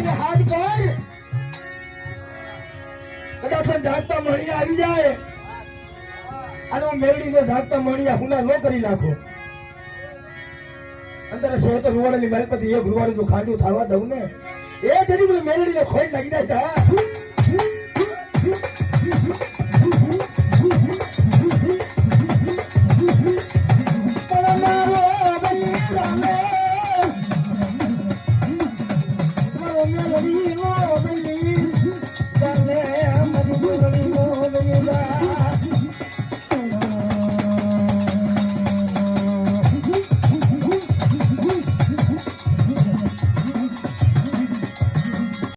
આપીને હાથ કર કદાચ ધાકતા મણી આવી જાય. અને મેલડી જો ધાકતા મણી હુના લો કરી નાખો. અંદર છે તો રૂવાડેલી મારી પછી એક રૂવાડું જો ખાંડું થવા દઉં ને. એ તરીકે મેલડીને ખોઈ નાખી દે தெரியுமா